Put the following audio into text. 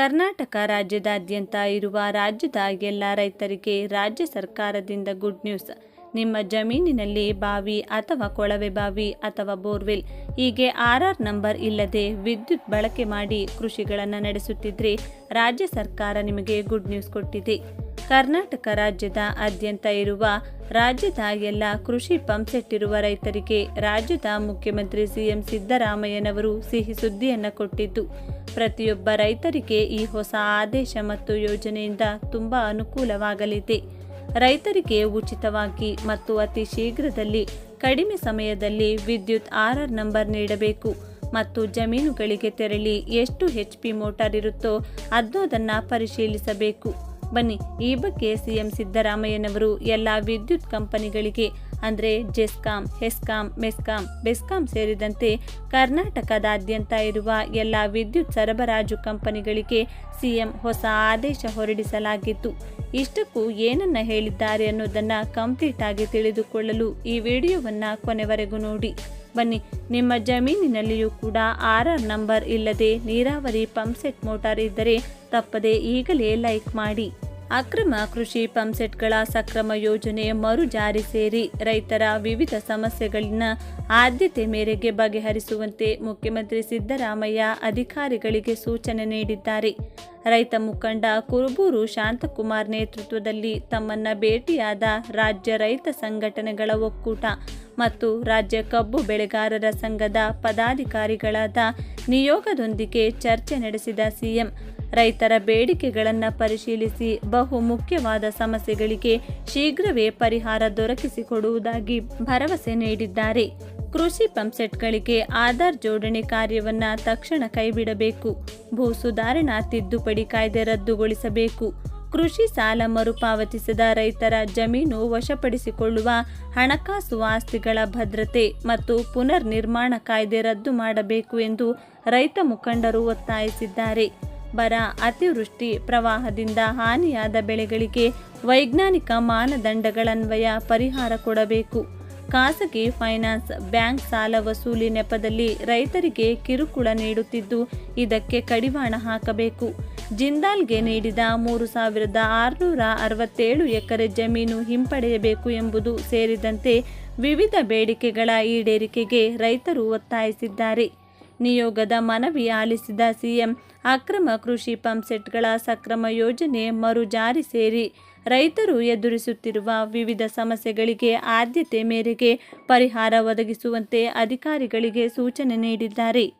ಕರ್ನಾಟಕ ರಾಜ್ಯದಾದ್ಯಂತ ಇರುವ ರಾಜ್ಯದ ಎಲ್ಲ ರೈತರಿಗೆ ರಾಜ್ಯ ಸರ್ಕಾರದಿಂದ ಗುಡ್ ನ್ಯೂಸ್ ನಿಮ್ಮ ಜಮೀನಿನಲ್ಲಿ ಬಾವಿ ಅಥವಾ ಕೊಳವೆ ಬಾವಿ ಅಥವಾ ಬೋರ್ವೆಲ್, ಹೀಗೆ ಆರ್ ಆರ್ ನಂಬರ್ ಇಲ್ಲದೆ ವಿದ್ಯುತ್ ಬಳಕೆ ಮಾಡಿ ಕೃಷಿಗಳನ್ನು ನಡೆಸುತ್ತಿದ್ರೆ ರಾಜ್ಯ ಸರ್ಕಾರ ನಿಮಗೆ ಗುಡ್ ನ್ಯೂಸ್ ಕೊಟ್ಟಿದೆ. ಕರ್ನಾಟಕ ರಾಜ್ಯದ ಆದ್ಯಂತ ಇರುವ ರಾಜ್ಯದ ಎಲ್ಲ ಕೃಷಿ ಪಂಪ್ಸೆಟ್ ಇರುವ ರೈತರಿಗೆ ರಾಜ್ಯದ ಮುಖ್ಯಮಂತ್ರಿ ಸಿಎಂ ಸಿದ್ದರಾಮಯ್ಯನವರು ಸಿಹಿ ಸುದ್ದಿಯನ್ನು ಕೊಟ್ಟಿದ್ದು. ಪ್ರತಿಯೊಬ್ಬ ರೈತರಿಗೆ ಈ ಹೊಸ ಆದೇಶ ಮತ್ತು ಯೋಜನೆಯಿಂದ ತುಂಬ ಅನುಕೂಲವಾಗಲಿದೆ. ರೈತರಿಗೆ ಉಚಿತವಾಗಿ ಮತ್ತು ಅತಿ ಶೀಘ್ರದಲ್ಲಿ ಕಡಿಮೆ ಸಮಯದಲ್ಲಿ ವಿದ್ಯುತ್ ಆರ್ ಆರ್ ನಂಬರ್ ನೀಡಬೇಕು. ಮತ್ತು ಜಮೀನುಗಳಿಗೆ ತೆರಳಿ ಎಷ್ಟು ಹೆಚ್ ಪಿ ಮೋಟಾರ್ ಇರುತ್ತೋ ಅದನ್ನು ಪರಿಶೀಲಿಸಬೇಕು. ಬನ್ನಿ ಈ ಬಗ್ಗೆ ಸಿಎಂ ಸಿದ್ದರಾಮಯ್ಯನವರು ಎಲ್ಲ ವಿದ್ಯುತ್ ಕಂಪನಿಗಳಿಗೆ ಅಂದರೆ ಜೆಸ್ಕಾಂ, ಹೆಸ್ಕಾಂ, ಮೆಸ್ಕಾಂ, ಬೆಸ್ಕಾಂ ಸೇರಿದಂತೆ ಕರ್ನಾಟಕದಾದ್ಯಂತ ಇರುವ ಎಲ್ಲ ವಿದ್ಯುತ್ ಸರಬರಾಜು ಕಂಪನಿಗಳಿಗೆ ಸಿಎಂ ಹೊಸ ಆದೇಶ ಹೊರಡಿಸಲಾಗಿತ್ತು. ಇಷ್ಟಕ್ಕೂ ಏನನ್ನ ಹೇಳಿದ್ದಾರೆ ಅನ್ನೋದನ್ನು ಕಂಪ್ಲೀಟ್ ಆಗಿ ತಿಳಿದುಕೊಳ್ಳಲು ಈ ವಿಡಿಯೋವನ್ನು ಕೊನೆವರೆಗೂ ನೋಡಿ. ಬನ್ನಿ, ನಿಮ್ಮ ಜಮೀನಿನಲ್ಲಿಯೂ ಕೂಡ ಆರ್ ಆರ್ ನಂಬರ್ ಇಲ್ಲದೆ ನೀರಾವರಿ ಪಂಪ್ಸೆಟ್ ಮೋಟಾರ್ ಇದ್ದರೆ ತಪ್ಪದೆ ಈಗಲೇ ಲೈಕ್ ಮಾಡಿ. ಅಕ್ರಮ ಕೃಷಿ ಪಂಪ್ಸೆಟ್ಗಳ ಸಕ್ರಮ ಯೋಜನೆ ಮರು ಜಾರಿ ಸೇರಿ ರೈತರ ವಿವಿಧ ಸಮಸ್ಯೆಗಳನ್ನ ಆದ್ಯತೆ ಮೇರೆಗೆ ಬಗೆಹರಿಸುವಂತೆ ಮುಖ್ಯಮಂತ್ರಿ ಸಿದ್ದರಾಮಯ್ಯ ಅಧಿಕಾರಿಗಳಿಗೆ ಸೂಚನೆ ನೀಡಿದ್ದಾರೆ. ರೈತ ಮುಖಂಡ ಕುರುಬೂರು ಶಾಂತಕುಮಾರ್ ನೇತೃತ್ವದಲ್ಲಿ ತಮ್ಮನ್ನ ಭೇಟಿಯಾದ ರಾಜ್ಯ ರೈತ ಸಂಘಟನೆಗಳ ಒಕ್ಕೂಟ ಮತ್ತು ರಾಜ್ಯ ಕಬ್ಬು ಬೆಳೆಗಾರರ ಸಂಘದ ಪದಾಧಿಕಾರಿಗಳಾದ ನಿಯೋಗದೊಂದಿಗೆ ಚರ್ಚೆ ನಡೆಸಿದ ಸಿಎಂ. ರೈತರ ಬೇಡಿಕೆಗಳನ್ನು ಪರಿಶೀಲಿಸಿ ಬಹು ಮುಖ್ಯವಾದ ಸಮಸ್ಯೆಗಳಿಗೆ ಶೀಘ್ರವೇ ಪರಿಹಾರ ದೊರಕಿಸಿಕೊಡುವುದಾಗಿ ಭರವಸೆ ನೀಡಿದ್ದಾರೆ. ಕೃಷಿ ಪಂಪ್ಸೆಟ್ಗಳಿಗೆ ಆಧಾರ್ ಜೋಡಣೆ ಕಾರ್ಯವನ್ನು ತಕ್ಷಣ ಕೈಬಿಡಬೇಕು. ಭೂ ಸುಧಾರಣಾ ತಿದ್ದುಪಡಿ ಕಾಯ್ದೆ ರದ್ದುಗೊಳಿಸಬೇಕು. ಕೃಷಿ ಸಾಲ ಮರುಪಾವತಿಸದ ರೈತರ ಜಮೀನು ವಶಪಡಿಸಿಕೊಳ್ಳುವ ಹಣಕಾಸು ಆಸ್ತಿಗಳ ಭದ್ರತೆ ಮತ್ತು ಪುನರ್ ನಿರ್ಮಾಣ ಕಾಯ್ದೆ ರದ್ದು ಮಾಡಬೇಕು ಎಂದು ರೈತ ಮುಖಂಡರು ಒತ್ತಾಯಿಸಿದ್ದಾರೆ. ಬರ, ಅತಿವೃಷ್ಟಿ, ಪ್ರವಾಹದಿಂದ ಹಾನಿಯಾದ ಬೆಳೆಗಳಿಗೆ ವೈಜ್ಞಾನಿಕ ಮಾನದಂಡಗಳನ್ವಯ ಪರಿಹಾರ ಕೊಡಬೇಕು. ಖಾಸಗಿ ಫೈನಾನ್ಸ್ ಬ್ಯಾಂಕ್ ಸಾಲ ವಸೂಲಿ ನೆಪದಲ್ಲಿ ರೈತರಿಗೆ ಕಿರುಕುಳ ನೀಡುತ್ತಿದ್ದು, ಇದಕ್ಕೆ ಕಡಿವಾಣ ಹಾಕಬೇಕು. ಜಿಂದಾಲ್ಗೆ ನೀಡಿದ ಮೂರು ಸಾವಿರದ ಆರುನೂರ ಅರವತ್ತೇಳು ಎಕರೆ ಜಮೀನು ಹಿಂಪಡೆಯಬೇಕು ಎಂಬುದು ಸೇರಿದಂತೆ ವಿವಿಧ ಬೇಡಿಕೆಗಳ ಈಡೇರಿಕೆಗೆ ರೈತರು ಒತ್ತಾಯಿಸಿದ್ದಾರೆ. ನಿಯೋಗದ ಮನವಿ ಆಲಿಸಿದ ಸಿಎಂ, ಅಕ್ರಮ ಕೃಷಿ ಪಂಪ್ಸೆಟ್ಗಳ ಸಕ್ರಮ ಯೋಜನೆ ಮರು ಜಾರಿ ಸೇರಿ ರೈತರು ಎದುರಿಸುತ್ತಿರುವ ವಿವಿಧ ಸಮಸ್ಯೆಗಳಿಗೆ ಆದ್ಯತೆ ಮೇರೆಗೆ ಪರಿಹಾರ ಒದಗಿಸುವಂತೆ ಅಧಿಕಾರಿಗಳಿಗೆ ಸೂಚನೆ ನೀಡಿದ್ದಾರೆ.